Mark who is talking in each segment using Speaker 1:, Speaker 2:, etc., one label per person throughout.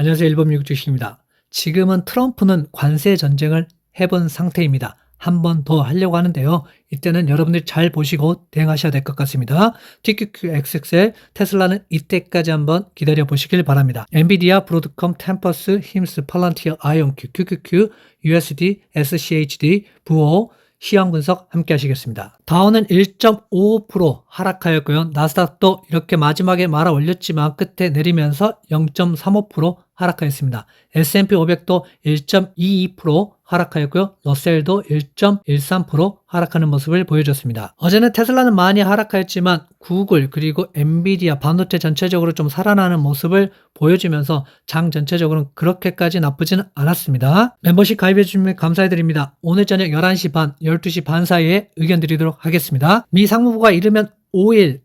Speaker 1: 안녕하세요. 일본 미국 주식입니다. 지금은 트럼프는 관세 전쟁을 해본 상태입니다. 한 번 더 하려고 하는데요. 이때는 여러분들이 잘 보시고 대응하셔야 될 것 같습니다. TQQXXL 테슬라는 이때까지 한번 기다려 보시길 바랍니다. 엔비디아, 브로드컴, 템퍼스, 힘스, 팔란티어, 아이온큐, QQQ, USD, SCHD, 부호, 시황 분석 함께 하시겠습니다. 다우는 1.55% 하락하였고요. 나스닥도 이렇게 마지막에 말아 올렸지만 끝에 내리면서 0.35% 하락하였습니다. S&P 500도 1.22% 하락하였고요. 러셀도 1.13% 하락하는 모습을 보여줬습니다. 어제는 테슬라는 많이 하락하였지만 구글 그리고 엔비디아 반도체 전체적으로 좀 살아나는 모습을 보여주면서 장 전체적으로는 그렇게까지 나쁘지는 않았습니다. 멤버십 가입해 주시면 감사해드립니다. 오늘 저녁 11시 반, 12시 반 사이에 의견 드리도록 하겠습니다. 미 상무부가 이르면 5일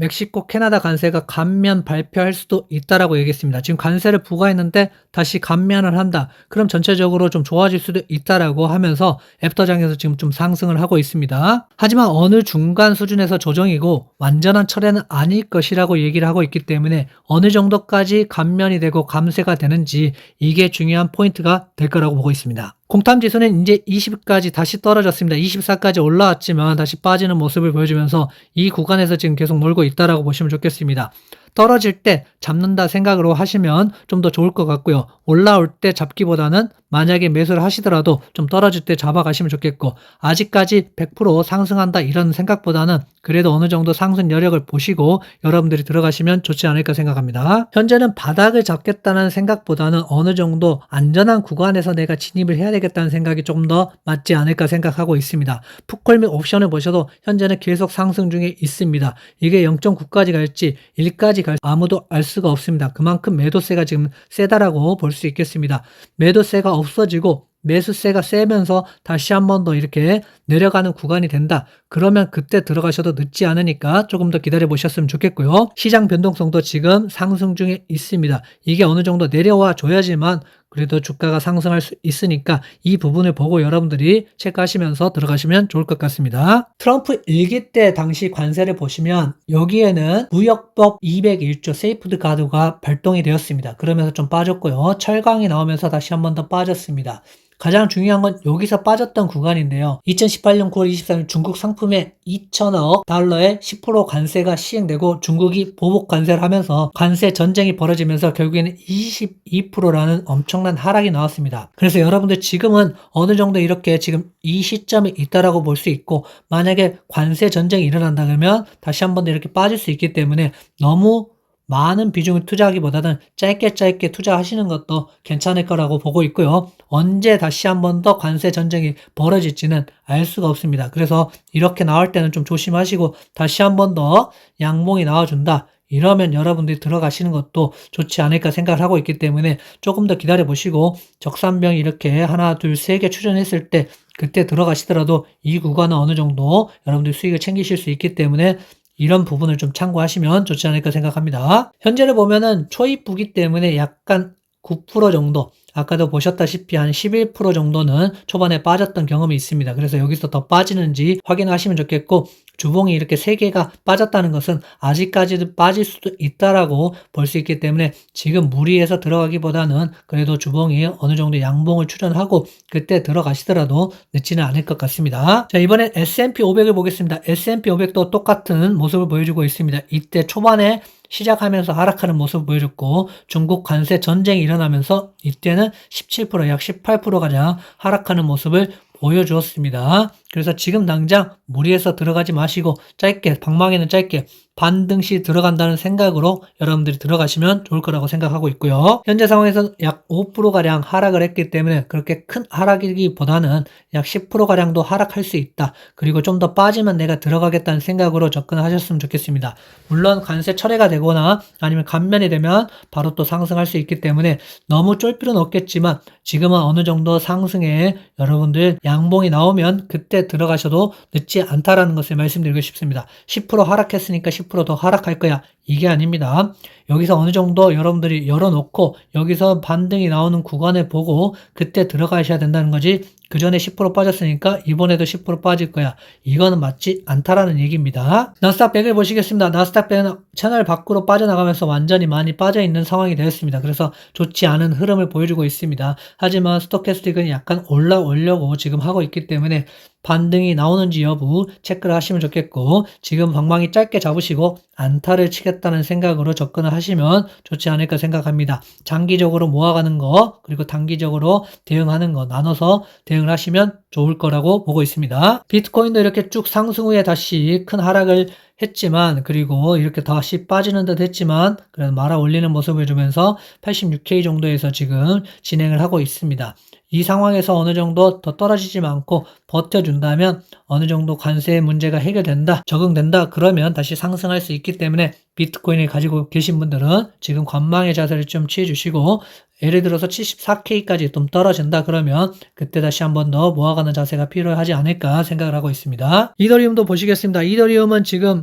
Speaker 1: 멕시코, 캐나다 관세가 감면 발표할 수도 있다라고 얘기했습니다. 지금 관세를 부과했는데 다시 감면을 한다. 그럼 전체적으로 좀 좋아질 수도 있다라고 하면서 애프터장에서 지금 좀 상승을 하고 있습니다. 하지만 어느 중간 수준에서 조정이고 완전한 철회는 아닐 것이라고 얘기를 하고 있기 때문에 어느 정도까지 감면이 되고 감세가 되는지 이게 중요한 포인트가 될 거라고 보고 있습니다. 공탐 지수는 이제 20까지 다시 떨어졌습니다. 24까지 올라왔지만 다시 빠지는 모습을 보여주면서 이 구간에서 지금 계속 놀고 있다라고 보시면 좋겠습니다. 떨어질 때 잡는다 생각으로 하시면 좀 더 좋을 것 같고요. 올라올 때 잡기보다는 만약에 매수를 하시더라도 좀 떨어질 때 잡아가시면 좋겠고 아직까지 100% 상승한다 이런 생각보다는 그래도 어느 정도 상승 여력을 보시고 여러분들이 들어가시면 좋지 않을까 생각합니다. 현재는 바닥을 잡겠다는 생각보다는 어느 정도 안전한 구간에서 내가 진입을 해야 되겠다는 생각이 조금 더 맞지 않을까 생각하고 있습니다. 풋콜 및 옵션을 보셔도 현재는 계속 상승 중에 있습니다. 이게 0.9까지 갈지 1까지 갈지 아무도 알 수가 없습니다. 그만큼 매도세가 지금 세다라고 볼 수 있겠습니다. 매도세가 없어지고 매수세가 세면서 다시 한 번 더 이렇게 내려가는 구간이 된다. 그러면 그때 들어가셔도 늦지 않으니까 조금 더 기다려 보셨으면 좋겠고요. 시장 변동성도 지금 상승 중에 있습니다. 이게 어느 정도 내려와 줘야지만 그래도 주가가 상승할 수 있으니까 이 부분을 보고 여러분들이 체크하시면서 들어가시면 좋을 것 같습니다. 트럼프 일기 때 당시 관세를 보시면 여기에는 무역법 201조 세이프드 가드가 발동이 되었습니다. 그러면서 좀 빠졌고요. 철강이 나오면서 다시 한 번 더 빠졌습니다. 가장 중요한 건 여기서 빠졌던 구간인데요. 2018년 9월 23일 중국 상품에 2천억 달러의 10% 관세가 시행되고 중국이 보복 관세를 하면서 관세 전쟁이 벌어지면서 결국에는 22%라는 엄청난 하락이 나왔습니다. 그래서 여러분들 지금은 어느 정도 이렇게 지금 이 시점에 있다라고 볼 수 있고 만약에 관세 전쟁이 일어난다 그러면 다시 한 번 더 이렇게 빠질 수 있기 때문에 너무 많은 비중을 투자하기보다는 짧게 짧게 투자하시는 것도 괜찮을 거라고 보고 있고요. 언제 다시 한 번 더 관세 전쟁이 벌어질지는 알 수가 없습니다. 그래서 이렇게 나올 때는 좀 조심하시고 다시 한 번 더 양봉이 나와준다. 이러면 여러분들이 들어가시는 것도 좋지 않을까 생각을 하고 있기 때문에 조금 더 기다려 보시고 적산병 이렇게 하나, 둘, 세개 추전했을 때 그때 들어가시더라도 이 구간은 어느 정도 여러분들 수익을 챙기실 수 있기 때문에 이런 부분을 좀 참고하시면 좋지 않을까 생각합니다. 현재를 보면은 초입부기 때문에 약간 9% 정도 아까도 보셨다시피 한 11% 정도는 초반에 빠졌던 경험이 있습니다. 그래서 여기서 더 빠지는지 확인하시면 좋겠고 주봉이 이렇게 3개가 빠졌다는 것은 아직까지도 빠질 수도 있다라고 볼 수 있기 때문에 지금 무리해서 들어가기보다는 그래도 주봉이 어느 정도 양봉을 출현하고 그때 들어가시더라도 늦지는 않을 것 같습니다. 자, 이번엔 S&P 500을 보겠습니다. S&P 500도 똑같은 모습을 보여주고 있습니다. 이때 초반에 시작하면서 하락하는 모습을 보여줬고 중국 관세 전쟁이 일어나면서 이때는 17%, 약 18%가량 하락하는 모습을 보여주었습니다. 그래서 지금 당장 무리해서 들어가지 마시고 짧게 방망이는 짧게 반등시 들어간다는 생각으로 여러분들이 들어가시면 좋을 거라고 생각하고 있고요. 현재 상황에서 약 5%가량 하락을 했기 때문에 그렇게 큰 하락이기보다는 약 10%가량도 하락할 수 있다. 그리고 좀 더 빠지면 내가 들어가겠다는 생각으로 접근하셨으면 좋겠습니다. 물론 관세 철회가 되거나 아니면 감면이 되면 바로 또 상승할 수 있기 때문에 너무 쫄 필요는 없겠지만 지금은 어느 정도 상승에 여러분들 양봉이 나오면 그때 들어가셔도 늦지 않다라는 것을 말씀드리고 싶습니다. 10% 하락했으니까 10%더 하락할 거야. 이게 아닙니다. 여기서 어느 정도 여러분들이 열어놓고 여기서 반등이 나오는 구간을 보고 그때 들어가셔야 된다는 거지 그 전에 10% 빠졌으니까 이번에도 10% 빠질 거야. 이거는 맞지 않다라는 얘기입니다. 나스닥 100을 보시겠습니다. 나스닥 100은 채널 밖으로 빠져나가면서 완전히 많이 빠져 있는 상황이 되었습니다. 그래서 좋지 않은 흐름을 보여주고 있습니다. 하지만 스토캐스틱은 약간 올라오려고 지금 하고 있기 때문에 반등이 나오는지 여부 체크를 하시면 좋겠고 지금 방망이 짧게 잡으시고 안타를 치겠다는 생각으로 접근을 하시면 좋지 않을까 생각합니다. 장기적으로 모아가는 거 그리고 단기적으로 대응하는 거 나눠서 대응 을 하시면 좋을 거라고 보고 있습니다. 비트코인도 이렇게 쭉 상승 후에 다시 큰 하락을 했지만 그리고 이렇게 다시 빠지는 듯 했지만 그래도 말아 올리는 모습을 주면서 86K 정도에서 지금 진행을 하고 있습니다. 이 상황에서 어느 정도 더 떨어지지 않고 버텨준다면 어느 정도 관세 문제가 해결된다, 적응된다, 그러면 다시 상승할 수 있기 때문에 비트코인을 가지고 계신 분들은 지금 관망의 자세를 좀 취해주시고 예를 들어서 74K까지 좀 떨어진다 그러면 그때 다시 한 번 더 모아가는 자세가 필요하지 않을까 생각을 하고 있습니다. 이더리움도 보시겠습니다. 이더리움은 지금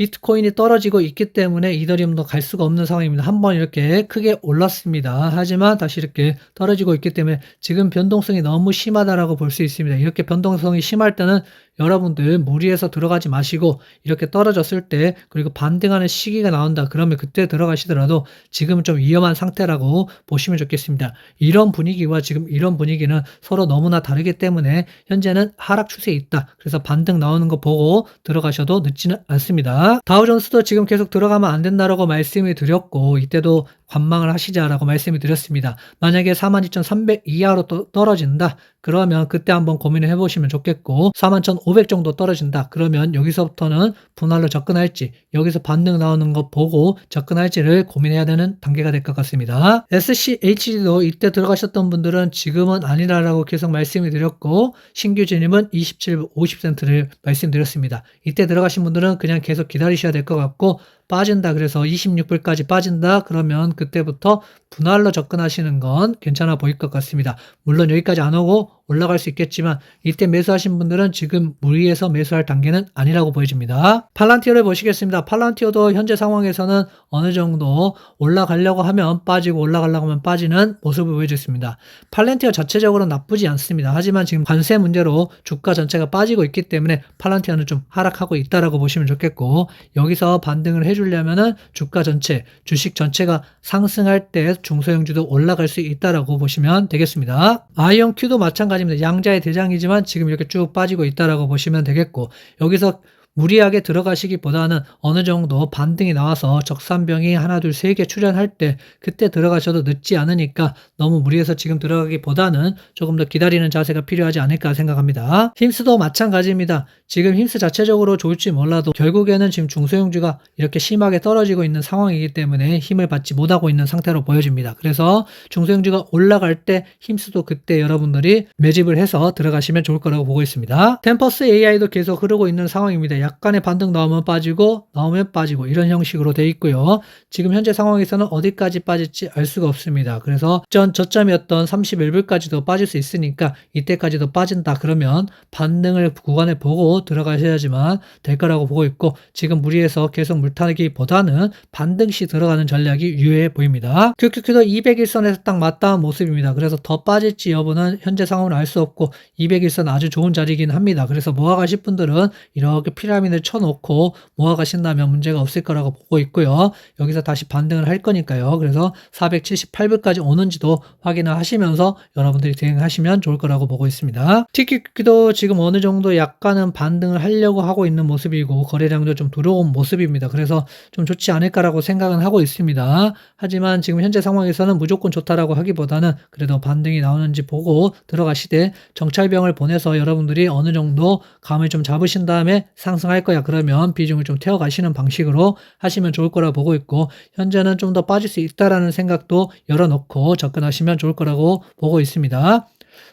Speaker 1: 비트코인이 떨어지고 있기 때문에 이더리움도 갈 수가 없는 상황입니다. 한번 이렇게 크게 올랐습니다. 하지만 다시 이렇게 떨어지고 있기 때문에 지금 변동성이 너무 심하다라고 볼 수 있습니다. 이렇게 변동성이 심할 때는 여러분들 무리해서 들어가지 마시고 이렇게 떨어졌을 때 그리고 반등하는 시기가 나온다 그러면 그때 들어가시더라도 지금은 좀 위험한 상태라고 보시면 좋겠습니다. 이런 분위기와 지금 이런 분위기는 서로 너무나 다르기 때문에 현재는 하락 추세에 있다. 그래서 반등 나오는 거 보고 들어가셔도 늦지는 않습니다. 다우존스도 지금 계속 들어가면 안 된다라고 말씀을 드렸고 이때도 관망을 하시자라고 말씀을 드렸습니다. 만약에 42,300 이하로 또 떨어진다. 그러면 그때 한번 고민을 해보시면 좋겠고 41,500 정도 떨어진다. 그러면 여기서부터는 분할로 접근할지 여기서 반등 나오는 거 보고 접근할지를 고민해야 되는 단계가 될 것 같습니다. SCHD도 이때 들어가셨던 분들은 지금은 아니라라고 계속 말씀을 드렸고 신규 진입은 27, 50센트를 말씀드렸습니다. 이때 들어가신 분들은 그냥 계속 기다리셔야 될 것 같고 빠진다 그래서 26불까지 빠진다 그러면 그때부터 분할로 접근하시는 건 괜찮아 보일 것 같습니다. 물론 여기까지 안 오고 올라갈 수 있겠지만 이때 매수하신 분들은 지금 무리해서 매수할 단계는 아니라고 보여집니다. 팔란티어를 보시겠습니다. 팔란티어도 현재 상황에서는 어느 정도 올라가려고 하면 빠지고 올라가려고 하면 빠지는 모습을 보여줬습니다. 팔란티어 자체적으로 나쁘지 않습니다. 하지만 지금 관세 문제로 주가 전체가 빠지고 있기 때문에 팔란티어는 좀 하락하고 있다라고 보시면 좋겠고 여기서 반등을 해주려면은 주가 전체 주식 전체가 상승할 때 중소형주도 올라갈 수 있다라고 보시면 되겠습니다. 아이언큐도 마찬가지 입니다. 양자의 대장이지만 지금 이렇게 쭉 빠지고 있다라고 보시면 되겠고 여기서 무리하게 들어가시기보다는 어느 정도 반등이 나와서 적산병이 하나 둘 세 개 출현할 때 그때 들어가셔도 늦지 않으니까 너무 무리해서 지금 들어가기보다는 조금 더 기다리는 자세가 필요하지 않을까 생각합니다. 힘스도 마찬가지입니다. 지금 힘스 자체적으로 좋을지 몰라도 결국에는 지금 중소형주가 이렇게 심하게 떨어지고 있는 상황이기 때문에 힘을 받지 못하고 있는 상태로 보여집니다. 그래서 중소형주가 올라갈 때 힘스도 그때 여러분들이 매집을 해서 들어가시면 좋을 거라고 보고 있습니다. 템퍼스 AI도 계속 흐르고 있는 상황입니다. 약간의 반등 나오면 빠지고 나오면 빠지고 이런 형식으로 돼 있고요. 지금 현재 상황에서는 어디까지 빠질지 알 수가 없습니다. 그래서 전 저점이었던 31불까지도 빠질 수 있으니까 이때까지도 빠진다 그러면 반등을 구간에 보고 들어가셔야지만 될 거라고 보고 있고 지금 무리해서 계속 물타기보다는 반등 시 들어가는 전략이 유효해 보입니다. QQQ도 200일선에서 딱 맞닿은 모습입니다. 그래서 더 빠질지 여부는 현재 상황을 알 수 없고 200일선 아주 좋은 자리이긴 합니다. 그래서 모아가실 분들은 이렇게 피라미드를 쳐놓고 모아가 신다면 문제가 없을 거라고 보고 있고요. 여기서 다시 반등을 할 거니까요. 그래서 478불까지 오는지도 확인을 하시면서 여러분들이 대응하시면 좋을 거라고 보고 있습니다. TQQ도 지금 어느 정도 약간은 반등을 하려고 하고 있는 모습이고 거래량도 좀 들어온 모습입니다. 그래서 좀 좋지 않을까라고 생각은 하고 있습니다. 하지만 지금 현재 상황에서는 무조건 좋다라고 하기보다는 그래도 반등이 나오는지 보고 들어가시되 정찰병을 보내서 여러분들이 어느 정도 감을 좀 잡으신 다음에 상승 할 거야 그러면 비중을 좀 태워가시는 방식으로 하시면 좋을 거라 보고 있고 현재는 좀 더 빠질 수 있다라는 생각도 열어놓고 접근하시면 좋을 거라고 보고 있습니다.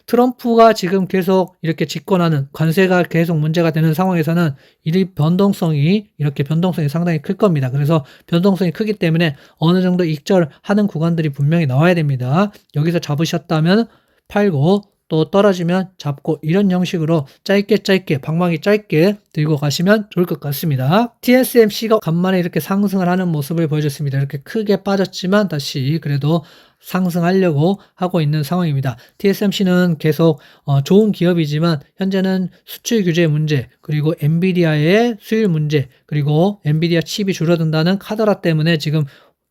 Speaker 1: 트럼프가 지금 계속 이렇게 집권하는 관세가 계속 문제가 되는 상황에서는 이 변동성이 이렇게 변동성이 상당히 클 겁니다. 그래서 변동성이 크기 때문에 어느 정도 익절하는 구간들이 분명히 나와야 됩니다. 여기서 잡으셨다면 팔고 또 떨어지면 잡고 이런 형식으로 짧게 짧게 방망이 짧게 들고 가시면 좋을 것 같습니다. TSMC가 간만에 이렇게 상승을 하는 모습을 보여줬습니다. 이렇게 크게 빠졌지만 다시 그래도 상승하려고 하고 있는 상황입니다. TSMC는 계속 어, 좋은 기업이지만 현재는 수출 규제 문제 그리고 엔비디아의 수율 문제 그리고 엔비디아 칩이 줄어든다는 카더라 때문에 지금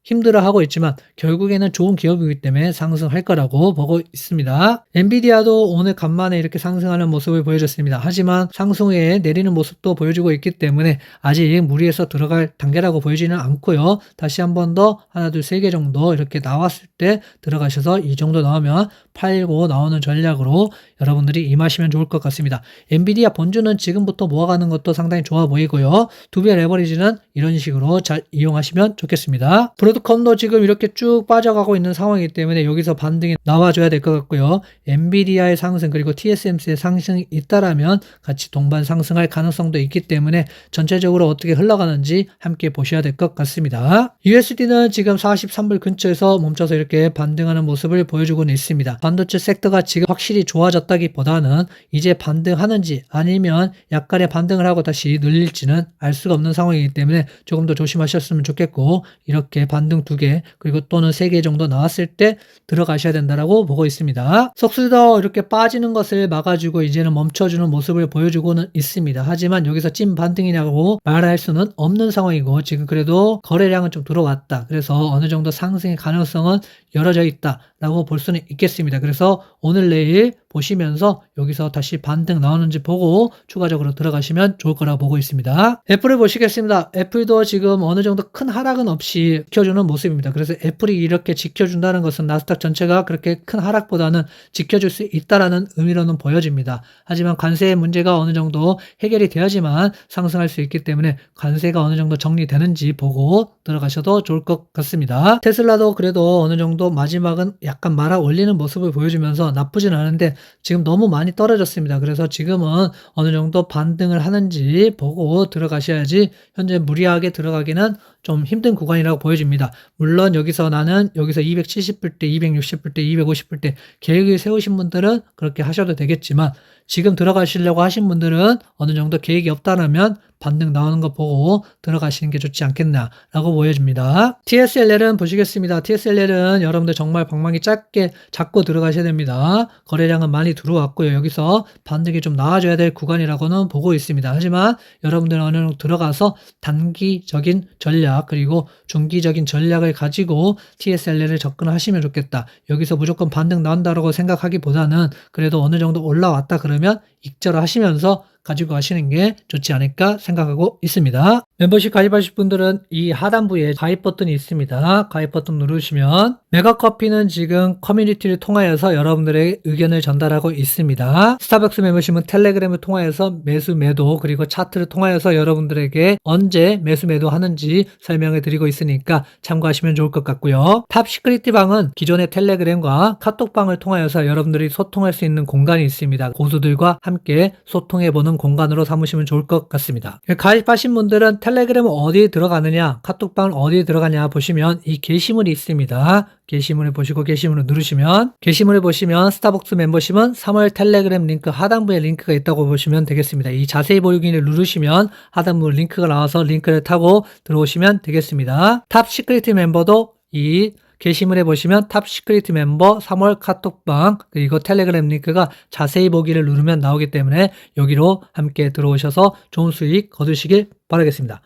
Speaker 1: 힘들어하고 있지만 결국에는 좋은 기업이기 때문에 상승할 거라고 보고 있습니다. 엔비디아도 오늘 간만에 이렇게 상승하는 모습을 보여줬습니다. 하지만 상승 후에 내리는 모습도 보여주고 있기 때문에 아직 무리해서 들어갈 단계라고 보이지는 않고요. 다시 한 번 더 하나 둘 세 개 정도 이렇게 나왔을 때 들어가셔서 이 정도 나오면 팔고 나오는 전략으로 여러분들이 임하시면 좋을 것 같습니다. 엔비디아 본주는 지금부터 모아가는 것도 상당히 좋아 보이고요. 두 배 레버리지는 이런 식으로 잘 이용하시면 좋겠습니다. 드컴도 지금 이렇게 쭉 빠져가고 있는 상황이기 때문에 여기서 반등이 나와줘야 될 것 같고요. 엔비디아의 상승 그리고 TSMC의 상승이 있다라면 같이 동반 상승할 가능성도 있기 때문에 전체적으로 어떻게 흘러가는지 함께 보셔야 될 것 같습니다. USD는 지금 43불 근처에서 멈춰서 이렇게 반등하는 모습을 보여주고는 있습니다. 반도체 섹터가 지금 확실히 좋아졌다기보다는 이제 반등하는지 아니면 약간의 반등을 하고 다시 늘릴지는 알 수가 없는 상황이기 때문에 조금 더 조심하셨으면 좋겠고 이렇게 반등 두 개 그리고 또는 세 개 정도 나왔을 때 들어가셔야 된다라고 보고 있습니다. 속수도 이렇게 빠지는 것을 막아주고 이제는 멈춰주는 모습을 보여주고는 있습니다. 하지만 여기서 찐 반등이냐고 말할 수는 없는 상황이고 지금 그래도 거래량은 좀 들어왔다. 그래서 어느 정도 상승의 가능성은 열어져 있다라고 볼 수는 있겠습니다. 그래서 오늘 내일 보시면서 여기서 다시 반등 나오는지 보고 추가적으로 들어가시면 좋을 거라 보고 있습니다. 애플을 보시겠습니다. 애플도 지금 어느 정도 큰 하락은 없이 지켜주는 모습입니다. 그래서 애플이 이렇게 지켜준다는 것은 나스닥 전체가 그렇게 큰 하락보다는 지켜줄 수 있다라는 의미로는 보여집니다. 하지만 관세의 문제가 어느 정도 해결이 돼야지만 상승할 수 있기 때문에 관세가 어느 정도 정리되는지 보고 들어가셔도 좋을 것 같습니다. 테슬라도 그래도 어느 정도 마지막은 약간 말아 올리는 모습을 보여주면서 나쁘진 않은데 지금 너무 많이 떨어졌습니다. 그래서 지금은 어느 정도 반등을 하는지 보고 들어가셔야지 현재 무리하게 들어가기는 좀 힘든 구간이라고 보여집니다. 물론 여기서 나는 여기서 270불 때, 260불 때, 250불 때 계획을 세우신 분들은 그렇게 하셔도 되겠지만 지금 들어가시려고 하신 분들은 어느 정도 계획이 없다면 반등 나오는 거 보고 들어가시는 게 좋지 않겠나라고 보여집니다. TSLL은 보시겠습니다. TSLL은 여러분들 정말 방망이 짧게 잡고 들어가셔야 됩니다. 거래량은 많이 들어왔고요. 여기서 반등이 좀 나와줘야 될 구간이라고는 보고 있습니다. 하지만 여러분들은 어느 정도 들어가서 단기적인 전략 그리고 중기적인 전략을 가지고 TSLL을 접근하시면 좋겠다. 여기서 무조건 반등 나온다라고 생각하기보다는 그래도 어느 정도 올라왔다 그 러면 익절을 하시면서 가지고 가시는 게 좋지 않을까 생각하고 있습니다. 멤버십 가입하실 분들은 이 하단부에 가입 버튼이 있습니다. 가입 버튼 누르시면 메가커피는 지금 커뮤니티를 통하여서 여러분들의 의견을 전달하고 있습니다. 스타벅스 멤버십은 텔레그램을 통하여서 매수 매도 그리고 차트를 통하여서 여러분들에게 언제 매수 매도 하는지 설명을 드리고 있으니까 참고하시면 좋을 것 같고요. 탑 시크릿 방은 기존의 텔레그램과 카톡방을 통하여서 여러분들이 소통할 수 있는 공간이 있습니다. 고수들과 함께 소통해보는 공간으로 삼으시면 좋을 것 같습니다. 가입하신 분들은 텔레그램은 어디에 들어가느냐, 카톡방은 어디에 들어가냐 보시면 이 게시물이 있습니다. 게시물을 보시고 게시물을 누르시면 게시물을 보시면 스타벅스 멤버십은 3월 텔레그램 링크 하단부에 링크가 있다고 보시면 되겠습니다. 이 자세히 보기를 누르시면 하단부 링크가 나와서 링크를 타고 들어오시면 되겠습니다. 탑 시크릿 멤버도 이 게시물에 보시면 탑 시크릿 멤버 3월 카톡방 그리고 텔레그램 링크가 자세히 보기를 누르면 나오기 때문에 여기로 함께 들어오셔서 좋은 수익 거두시길 바라겠습니다.